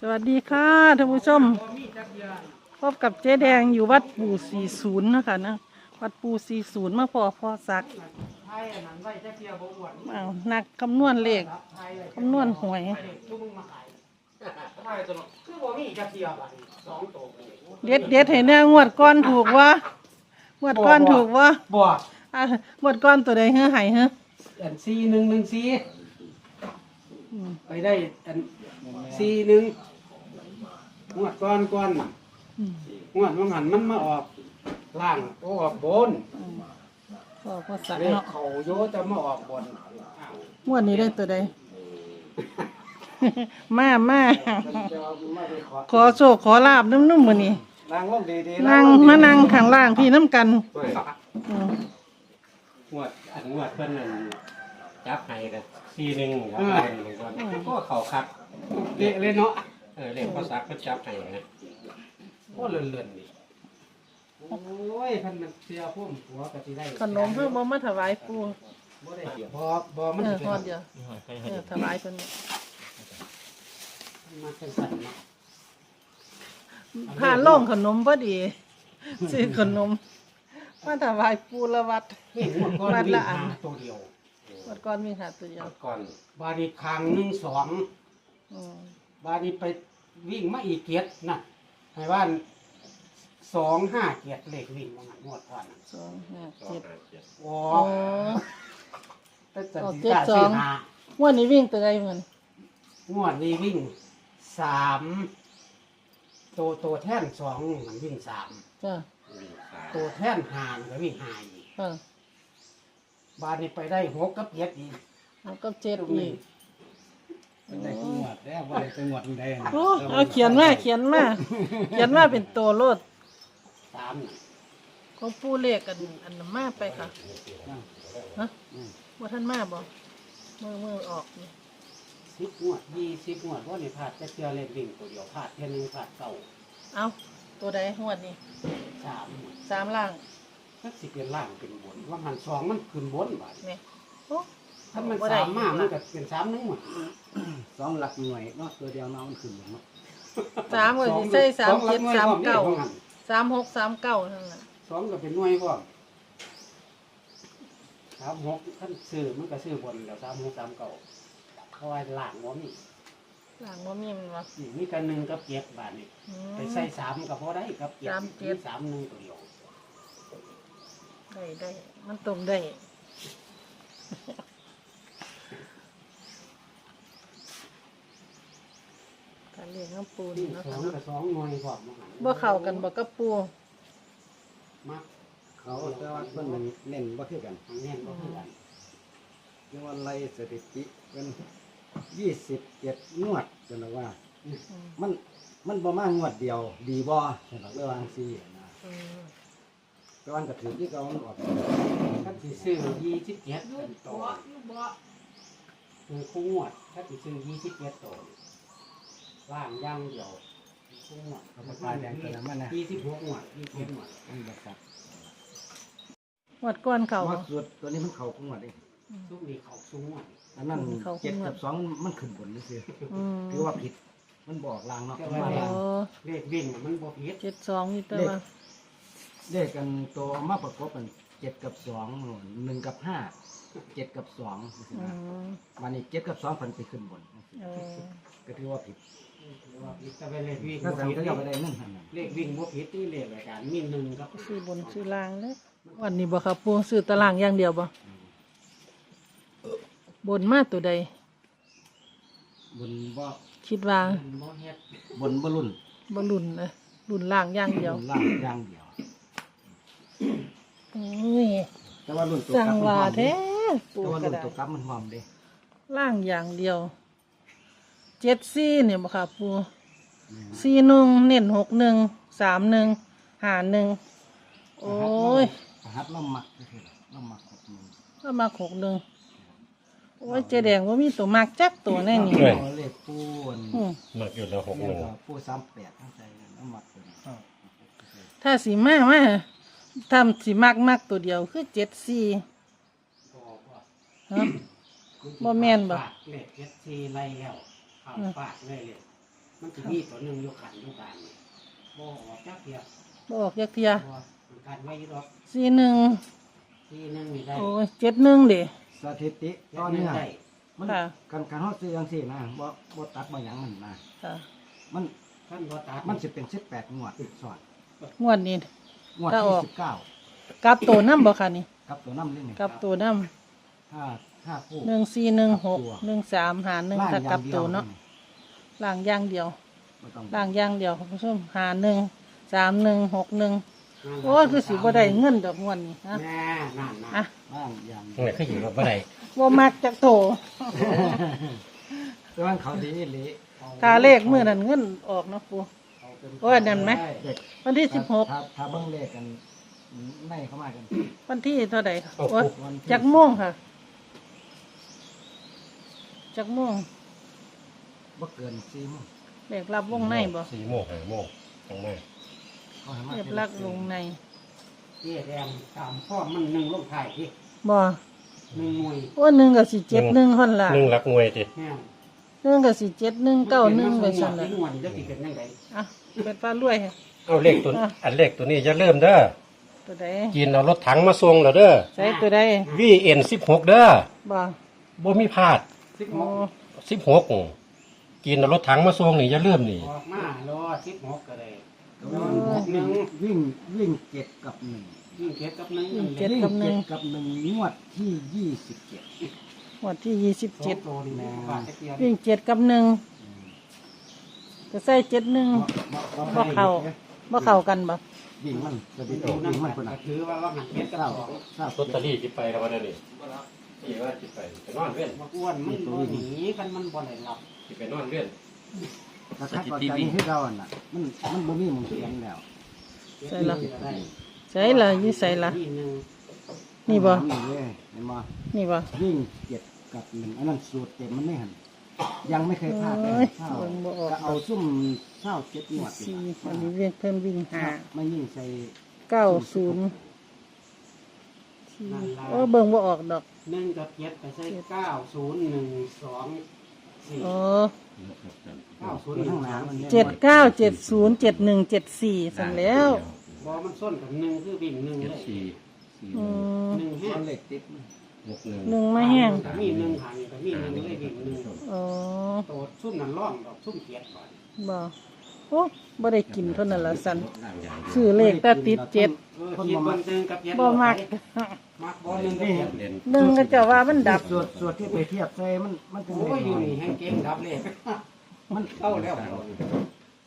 สวัสดีค่ะท่านผู้ชม พบกับเจ๊แดงอยู่วัดปู่สี่ศูนย์นะคะนะวัดปู่สี่ศูนย์มาพอพอสักไทยอันนั้นไว้จะเทียบอ้วนเอานักคำนวณเลขไทยเลยคำนวณหวยทุกมึงมาขายไทยตัวเนาะคือบ่มีจะเทียบอะสองตัวเด็ดเด็ดให้แน่งวดก้อนถูกวะงวดก้อนถูกวะบ่อะงวดก้อนตัวใดเฮ้อหายเฮ้ออันสี่หนึ่งหนึ่งสี่อืมไปได้อัน สี่หนึ่งงวดก้อนก้อนอืมงวดมันหันมันมาออกล่างก็ออกบนพอพอสักเลขเนาะเขาโยจะมาออกบนอ้าวงวดนี้ได้ตัวใด มามามันจะเอามาไปขอขอโชคขอลาบนุ่มๆมือนี้นั่งลงดีๆนั่งลดีๆมานั่งข้างล่างพี่น้ำกันอืมงวดอันงวดเพิ่นนั่นจับให้กันซีหนึ่งครับหนึ่งก่อนก็เขาคัก เละเลยเนาะเออเรียกภาษาก็จับให้นะโอ้เลื่อนๆนี่โอ้ยพันมันเสียพุ่มหัวกะทิได้ขนมเพื่อบ่มาถวายปู่บ่ได้เดียวบ่บ่มันเออสิพอเป็นเดียวเออถวายเพิ่นมาเป็นสันเนาะผ่านโล่งขนมพอดีซื้อขนมมาถวายปู่ละวัดนี่หมดก้อนวัดวิ่ละงอันหาตัวเดียววัดก่อนมีหาตัวเดียวก่อนบาดนีครั้งหนึ่งสอง อืมบาดนีไปวิ่งมาอีกเกียรติน่ะให้ว่านสองห้าเกียรติเลขวิ่งมันงวดก่อนน่ะสองห้าสองเจ็ดห้าเจ็ดโอ้โอ้แต่จะเอาสิเจ็ดกล้าสซื้อองหา งวดนี้วิ่งตัวใดเหมือนงวดนี้วิ่งสามตัวตัวแท่นสองมันวิ่งสามจ้ะวิ่งสามตัวแท่นหามันก็วิ่งหาอีกเออบาดนี้ไปได้หกกับเจ็ดอีกแล้วก็เจ็ดอีก ได้จังหวัดแล้วว่าได้จังหวัดใดนะโอ้เอาเขียนมาเขียนมาเขียนมาเป็นตัวโลดสามน่ะของปู่เลขกันอันนั้นมาไปค่ะฮะว่าท่านมาบ่มือมือออกนี่สิบงวดยี่สิบงวดว่าในพลาดจะเจอเลขวิ่งตัวเดียวพลาดแค่หนึงพลาดเก่าเอาตัวใดงวดนี้สามสามล่างถ้าสิเป็นล่างเป็นบนว่าหันสองมันขึ้นบนบาดนี่โอ้ ถ้ามันบ่ได้สามมามันก็เป็นสามหนึงหมดสองหลักหน่วยเนาะตัวเดียวเนาะมันขึ้นอย่างเนาะสามก็สิใส่สามเจ็ดสสาองมหลักหน่วยเก้าพร้อมกันสามหกสามเก้านั่นแหละสองก็เป็นหน่วยพร้อมสามหกท่านซื้อมันก็ซื้อบนแล้วสามหกสามเก่าเพราะว่าล่างว่ามีหลังว่ามีมันวะนี่มีกันหนึ่งกับเจ็ดบาทนี่อืม ไปใส่สามก็พอได้กับเจ็ดสามเจ็ด มีสามหนึ่งตัวเดียวได้ได้มันตรงได้ การเรียนน้ำปูนนี่เนาะสองค่ะกับสองหน่วยพร้อมกันบ่เข้ากันบ่กับปูมักเขาแต่ว่าเพิ่นมันเน้นบ่คือกันแน่นก็คือกันเรียกว่าไล่สถิติเป็นยี่สิบเจ็ดงวดจนว่า อืมมันมันบ่มางวดเดียว ดีบ่สำหรับเรื่องซี่นะอืมแต่วันก็ถือที่เขามันออกถ้าสิซื้อยี่สิบเจ็ดเป็นตัวคือคู่งวดถ้าสิซื้อยี่สิบเจ็ดตัวล่างย่างเดียวคู่งวดเขาประกาศแดงตัวนั้นมันนะ ยี่สิบหกงวดยี่สิบเจ็ดงวดมันบ่ครับงวดก้อนเขาว่าสุดตัวนี้มันเข้าของวดเด้ทุกนี้เขาสูงงวดอันนั้นเข้าของวด เจ็ดกับสองมันขึ้นบนนี่คืออืมถือว่าผิด มันบอกลางเนาะมันโอ้มาลางเลขวิ่งมันบ่ผิดเจ็ดสองนี่แต่ว่า เลขกันตัวมาประกบกันเจ็ดกับสองหนึ่งกับห้าเจ็ดกับสองอืมวันนี้เจ็ดกับสองพันไปขึ้นบน เออก็ถือว่าผิดว่าผิดแต่เป็นเลขวิ่งถ้าบ่สั่งผิดก็จะไปได้เงินหันน่ะเลขวิ่งบ่ผิดที่เลขรายการมีหนึ่งครับซื้อบนซื้อล่างเลยวันนี้บ่ครับปูซื้อตารางอย่างเดียวบ่บนมาตัวใด บนบ่คิดว่าบ่เฮ็ดบนบ่รุ่นบ่รุ่นนะรุ่นล่างอย่างเดียวรุ่นล่างอย่างเดียว โอ้ยแต่ว่ารุ่นตัวจังกลับมันว่าหอมเด้แท้ปูแต่ว่าก็รุ่นได้ตัวกลับมันหอมเด้ล่างอย่างเดียวเจ็ดซี่เนี่ยบ่ค่ะปูซี่หนึ่งเน้นหกหนึ่งสามหนึ่งหาหนึ่งโอ้ยประหัดเรามักก็คือเรามักหกหนึ่งก็มาหกหนึ่งโอ้ยเจแดงว่ามีตัวมากจักตัวแน่นี่เอาเลขปูนอืมหนักอยู่แล้วหกหเลนึ่ขงปูสามแปดทั้งใจกันเรามักตัวนี้ถ้าสีมามา ทำสีมากมากตัวเดียวคือเจ็ดซี่บ่บ่ฮะบ่แม่นบ่ ฝากเลขเฮ็ดซีไล่แล้วข้ามฝากเลยเลยมันจะมีตัวหนึ่งอยู่ขันอยู่กลางนี่บ่ออกจักเดียวบออกยักเทียบ่มันกันไว้อยู่ดอกสี่หนึ่งทีหนึงนี่ได้โอ้ยเจ็ดหนึ่งเด้ สถิติเจ็ตดอนหนึงเนี้ยได้มันค่ะ การการฮอดซื้อจังซี่นะบ่บ่ตัดบ่หยังมันนะค่ะมันท่านบ่ตัดมันสิเป็น18งวดสอนงวดนี้ งวดถ้าอที่อกสิบเก้ากลับตัวน้ำบ่ค่ะนี่กับตัวน้ำเล่นนี่กลับตัวน้ห้าห้าคู่ำหนึ่งสี่หนึ่งหกหนึ่งสามหาหนึ่งล่างถ้าอกลัย่าบงเดียตัววเนาะล่างอย่างเดียวบ่ต้องล่างอย่างเดียวคุณผู้ชมหาหนึ่งสามหนึ่งหกหนึ่งนั่นล่ะโอ้ยคือสิบ่ได้เงินดอกงวดนี้ฮะ แน่นั่นน่ะอะ ล่างอย่างเดีนี่ยวคืออยู่กับบ่ได้บ่มักจักโตแต่ว่าเขาดีอีหลีตาเลขมื้อนั้นเงินออกเนาะปู โอ้ยนั่นไหม เด็กวันที่สิบหกถ้าถ้าเบิ่งเลขกันในเข้ามากันวันที่เท่าใดค่ะโอ้โหโอ้ยวันที่จักม่วงค่ะจักม่วงบ่เกิน4โมงเลขรับวงในบ่สี่โมงห้าโมงตรงมาเขาให้มาเลขลักวงในเจ๊แดงตามพ่อมันหนึ่งลงท้ายที่บ่หนึ่งมวยโอ้หนึ่งก็สิเจ็ดหนึ่งคนละหนึ่งหลักหน่วยติแม่น หนึ่งก็สิเจ็ดหนึ่งเก้าหนึ่งไปสั่นเลละยงวดจะสิเป็นยังไงอะเป็นฟ้ารวยค่ะเอาเลขตัวอันเลขตัวนี้จะเริ่มเด้อตัวใดกินเอารถถังมาส่งแล้วเด้อใส่ตัวใด VN 16เด้อบ่บ่มีพลาดสิบหโอ้ก16กินเอารถถังมาส่งนี่จะเริ่มนี่ออกมารอสิบหกก็เลยวิ่งวิ่งวิ่งเจ็ดกับหนึ่งยิ่งเก็บกับหนึ่งยิ่งเจ็ดวิ่งกับหนึ่เจ็งดกับหนึ่งงวดที่ยี่สิบเจ็ด วันที่ยี่สิบสอเจ็งดตัวนี่แม่บาทจะเกียร์วิ่งเจ็ดกับหนึ่งก็ใส่เจ็ดหนึ่งบ่เข้าบ่เข้ากันบ่วิ่งมันจะไปดูวิ่นั่งนมันมัคนนละถือว่าว่าหันเก็บกับเศร้าสองเศร้าลอตเตอรี่สิไปแล้ววันนี้นี่ว่าสิไปไปนอนเว้นมาอ้วนมันบ่หนีกันมันบ่ได้หลับสิไปนอนเว้นแต่ถ้าก่อนใจให้เราอะน่ะมันมันบ่มีหมึงเสียงแล้วใส่ละใส่ละยี่ใส่ละ นี่หนึ่ง นี่บ่นี่เลยเห็นบ่นี่บ่วิ่งเจ็ดกับหนึ่งอันนั้นสูตรเต็มมันไม่หันยังไม่เคยพลาดเลยเอ้ยเศร้าเบิ่งบ่ออกก็เอาซุ่มเศร้าเจ็ดงวดสี่อันนี้เวียงเพิ่นวิ่งหาไม่ยิ่งใส่เก้าศูนย์โอ้เบิ่งบ่ออกดอกหนึ่งกับเจ็ดไปใช้เก้าศูนย์หนึ่งสองสี่อ๋อเก้าศูนย์ตัวหนึ่ข้างงหน้าสามมันนี่ยเจ็ดเก้าเจ็ดศูนย์เจ็ดหนึ่งเจ็ดสี่สั่นแล้วบอมันส้นกับหนึ่งคือวิ่งหนึ่งเจ็ดเลยสี่สี่อืมหนึ่งแห้ เอางเหล็กติดมันหกหนึ่งหนึ่งมาแห้งก็มีหนึ่งหางก็มีหนึ่งเลยวิ่งหนึ่งอ๋อโตดซุ่มนั่นร่องดอกซุ่มเกียดก่อนบ่โอ้บ่ได้กินเท่านั้นละสันล่างอย่างเดียวซื้อเลขแต่ติดเจ็ดเออคิดเบิ่งหนึ่งกับเจ็ดบ่มักมักบ่หนึ่งกับเจ็ดเด่นหนึ่งก็จะว่ามันดับส่วนส่วนที่ไปเทียบใส่มันมันเป็นโอ้เหล็ยกอยู่นี่แห้งเก่งดับเลยมันเข้าแล้ว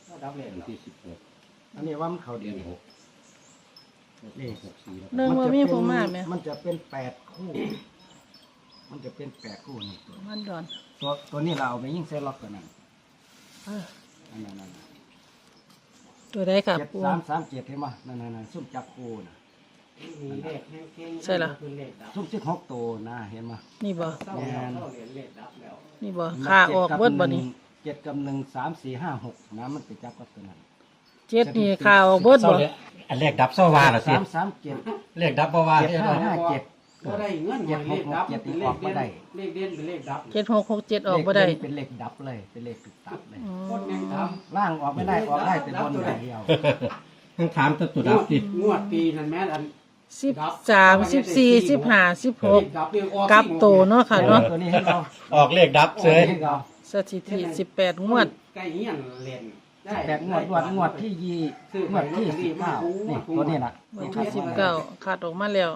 เข้าดับเลยวันที่สิบหกอันนี้ว่ามันเขาเดืดีอนหก นี่หกสี่แล้วหนึ่งว่ามีผู้มาไหม มันจะเป็นแปดคู่ มันจะเป็นแปดคู่นี่ตัวมันดอนตัวตัวนี้เราเอาไปยิ่งเซล็อกกันนั่นเอออันนั้นนั่นตัวใดค่ะเจ็ดปู สามสามเจ็ดเห็นไหมนั่นนั่นนั่นซุ่มจับคู่นะมีเลขแห้งเก่งใช่ล่ะคือเลขดับซุ่มสิบหกตัวนะเห็นไหมนี่บ่เศร้าแล้วเศร้าเหรียญเลขดับแล้วนี่บ่ค่าออกเบิดบ่นี่เจ็ดกับหนึ่งสามสี่ห้าหกนะมันไปจับกับตัวนั้น เจ็ดนี่ค่าออกเบิดเศร้าบ่เลยอันเลขดับเศร้าวาเหรอสิสามสามเจ็ดเลขดับบ่ว่าเจ็ดเด้อห้าเนาะห้าเจ็ด ก็ได้เงินหวยเลขดับเจ็ดหกหกเจ็ดเป็นเลออขกบ่เด่นได้เลขเด่นเป็นเลขดับเจ็ดหกหกเจ็ดออกบ่ได้เลขเป็นเลขดับเลย เป็นเลขติดตัดเลย อืโคตรแม่งมดับล่างออกไม่ได้ออกได้แต่บนอย่างเดียวต้องถามตัวตัวดับดิงวดปีนั่นแม่นอันสิบสามสิบสี่สิบห้าสิบหกดับเรียออกกลับโตเนาะค่ะเนาะตัวนี้ให้เราออกเลขดับเฉย ให้เราสถิติสิบแปดงวด ใกล้เฮียนเล่นได้ แปดงวดงวดงวดที่ยี่งวดที่สิบเก้านี่ตัวนี้ล่ะวันที่สิบเก้าขาดออกมาแล้ว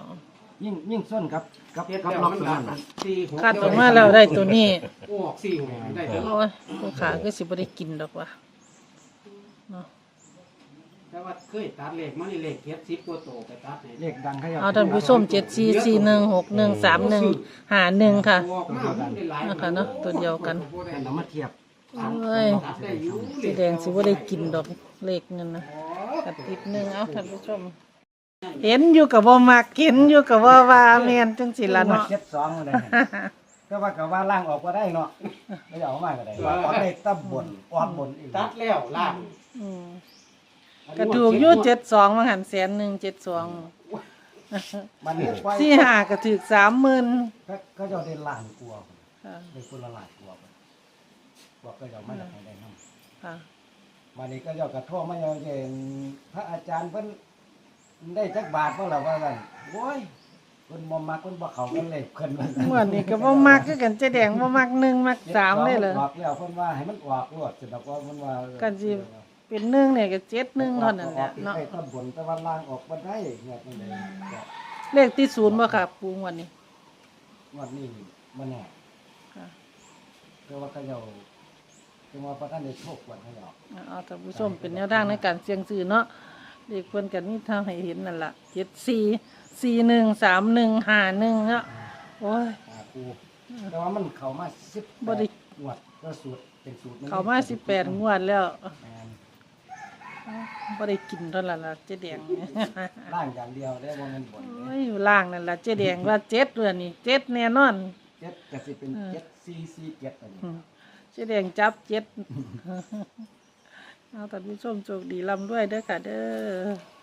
ยิ่งยิ่งส้นครับกับเฮ็ดกับแล้วล็อกมันตัวดันั้บนน่ะสี่หกขาดออกมาแล้วได้ตัวนี้ออกสี่หกได้แต่โอ้ยผู้ขาก็สิบ่ได้กินดอกว่ะเนาะแต่ว่าเคยตัดเลขมันนี่เลขเฮ็ดสิบกว่าโตไปตัดให้เลขดังเขาเอาท่านผู้ชมเจ็ดสี่สี่หนึ่งหกหนึ่งสามหนึ่งหาหนึ่งค่ะ ออกมามันได้หลาย นะคะเนาะตัวเดียวกันเป็นเอามาเทียบ เอ้ยตัดได้อยู่สีแดงสิบ่ได้กินดอกเลขเงินนะกัดติดหนึ่งเอาท่านผู้ชม เห็นอยู่กับบ่มักเห็นอยู่กับว่าว่าแม่นจังสิล่ะเนาะ เจ็ดสองเลย ก็ว่ากับว่าล่างออกก็ได้เนาะไม่เอามาก็ได้ว่าออกได้ตับบนออกบนอีกตัดแล้วล่างอืมกระถูกอยู่เจ็ดสองมาหันแสนหนึ่งเจ็ดสองมันนี้ไฟสี่ห้าก็ถือสามหมื่นก็ก็จะได้ล้านกลัวาได้คนละล้านกลัวา บอกก็จะเอามาจากไหนได้ครับค่ะวันนี้ก็เจ้ากระโทษมาอย่างเช่นพระอาจารย์เพิ่นได้จักบาทเมื่อไหร่ว่ากันโอ้ยเพิ่นบ่มักเพิ่นบ่เข้ากันเลยเพิ่นว่าซั่น เมื่อนี้ก็บ่มักคือกันเจ๊แดงบ่มักหนึ่งมักสามเลยเหรอ ออกแล้วเพิ่นว่าให้มันออกรวดสิดอกว่าเพิ่นว่ากันสิ เป็นหนึ่งเนี่ยก็เจ็ดหนึ่งเท่านั้นแหละเนาะ ออกไปต้นบนแต่ว่าล่างออกบ่ได้เงี้ยจังได๋เลขที่ศูนย์บ่ค่ะปูงวันนี้งวดนี้บ่แน่ค่ะแต่ว่าเขาเจ้า จังว่าพระท่านได้โชคกว่าเขาเจ้าเอาท่านผู้ชมเป็นแนวทางในการเสี่ยงซื้อเนาะเลขเพิ่นกันนี่ทางให้เห็นนั่นล่ะเจ็ดสี่สี่หนึ่งสามหนึ่งห้าหนึ่งเนาะโอ้ยหาปูแต่ว่ามันเข้ามา10บ่ได้งวดก็สูตรเป็นสูตรนเขามาสิบแปดงวดแล้วแม่นบ่ได้กินเท่านั้นล่ะเจ๊แดงล่างอย่างเดียวได้บ่แม่นบนโอ้ยอยู่ล่างนั่นล่ะเจ๊แดงว่าเจ็ดเลยนี่เจ็ดแน่นอน เจ็ดก็สิเป็นเออเจ็ดสี่สี่เจ็ดอันนี้ อืม เจ๊แดงจับเจ็ดเอาท่านผู้ชมโชคดีลำด้วยเด้อค่ะเด้อ